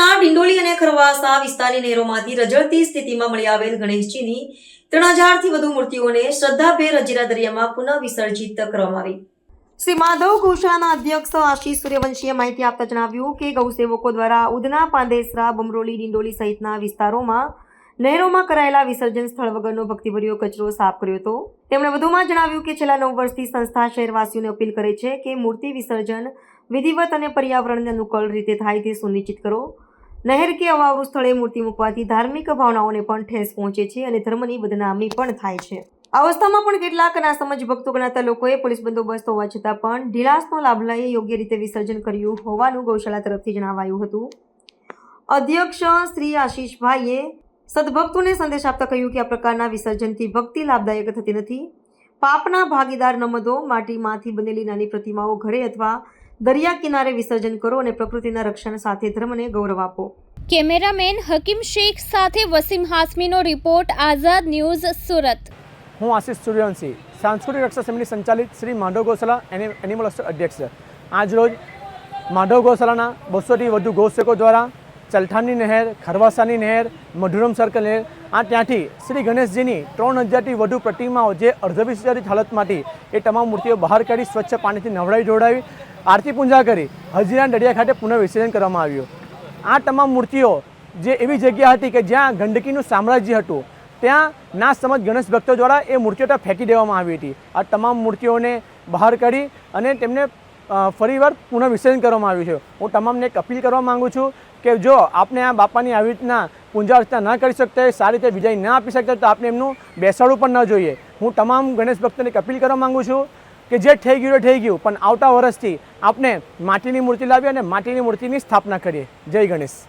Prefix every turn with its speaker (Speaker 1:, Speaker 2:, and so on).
Speaker 1: શહેરના ડિંડોલી અને ખરવાસા વિસ્તારની નહેરોમાંથી રજળતી સ્થિતિમાં મળી આવેલ ગણેશજીની ત્રણ હજારથી વધુ મૂર્તિઓને શ્રદ્ધાભેર રજીરા દરિયામાં પુનઃ વિસર્જિત કરવામાં આવી. શ્રી માધવ ગૌશાળાના અધ્યક્ષ આશીષ સૂર્યવંશીએ માહિતી આપતા જણાવ્યું કે ગૌસેવકો દ્વારા ઉધના, પાંદેસરા, બમરોલી, ડિંડોલી સહિતના વિસ્તારોમાં નહેરોમાં કરાયેલા વિસર્જન સ્થળ વગરનો ભક્તિભર્યો કચરો સાફ કર્યો હતો. તેમણે વધુમાં જણાવ્યું કે છેલ્લા નવ વર્ષથી સંસ્થા શહેરવાસીઓને અપીલ કરે છે કે મૂર્તિ વિસર્જન વિધિવત અને પર્યાવરણને અનુકૂળ રીતે થાય તે સુનિશ્ચિત કરો. નહેર કે અવાવરું સ્થળે મૂર્તિ મૂકવાથી ધાર્મિક ભાવનાઓને પણ ઠેસ પહોંચે છે અને ધર્મની બદનામી પણ થાય છે. અવસ્થામાં પણ કેટલાક નાસમજ ભક્તો ગણાતા લોકોએ પોલીસ બંદોબસ્ત હોવા છતાં પણ ઢીલાસનો લાભ લઈ યોગ્ય રીતે વિસર્જન કર્યું હોવાનું ગૌશાળા તરફથી જણાવાયું હતું. અધ્યક્ષ શ્રી આશીષભાઈએ સદભક્તોને સંદેશ આપતા કહ્યું કે આ પ્રકારના વિસર્જનથી ભક્તિ લાભદાયક થતી નથી. પાપના ભાગીદાર નમદો માટીમાંથી બનેલી નાની પ્રતિમાઓ ઘરે અથવા દરિયા કિનારે વિસર્જન કરો અને પ્રકૃતિના રક્ષણ સાથે ધર્મને ગૌરવ આપો.
Speaker 2: કેમેરામેન હકીમ શેખ સાથે વસીમ હાસમીનો રિપોર્ટ આઝાદ ન્યૂઝ સુરત.
Speaker 3: હું આશિષ સૂર્યવંશી સાંસ્કૃતિક રક્ષા સમિતિ સંચાલિત શ્રી માધવ ગૌશાલા એની એનિમલ અધ્યક્ષ આજરોજ માધવ ગૌશાલાના બસોથી વધુ ગૌસેકો દ્વારા ચલઠાણની નહેર ખરવાસાની નહેર મધુરમ સર્કલ નહેર આ ત્યાંથી શ્રી ગણેશજીની ત્રણ હજારથી વધુ પ્રતિમાઓ જે અર્ધવિસર્જિત હાલતમાંથી એ તમામ મૂર્તિઓ બહાર કાઢી સ્વચ્છ પાણીથી નવડાવી જોડાવી આરતી પૂજા કરી, હજીરા દરિયા ખાતે પુનઃવિસર્જન કરવામાં આવ્યું. આ તમામ મૂર્તિઓ જે એવી જગ્યા હતી કે જ્યાં ગંદકીનું સામ્રાજ્ય હતું, ત્યાં ના સમજ ગણેશ ભક્તો દ્વારા એ મૂર્તિઓ ત્યાં ફેંકી દેવામાં આવી હતી. આ તમામ મૂર્તિઓને બહાર કાઢી અને તેમને ફરીવાર પુનઃ વિસર્જન કરવામાં આવ્યું છે. હું તમામને એક અપીલ કરવા માગું છું કે જો આપને આ બાપાની આવી રીતના પૂજા અર્ચના ન કરી શકતા હોય, સારી રીતે વિજય ન આપી શકતા તો આપણે એમનું બેસાડવું પણ ન જોઈએ. હું તમામ ગણેશ ભક્તોને એક અપીલ કરવા માગું છું કે જે થઈ ગયું થઈ ગયું, પણ આવતા વર્ષથી આપણે માટીની મૂર્તિ લાવી અને માટીની મૂર્તિની સ્થાપના કરીએ. જય ગણેશ.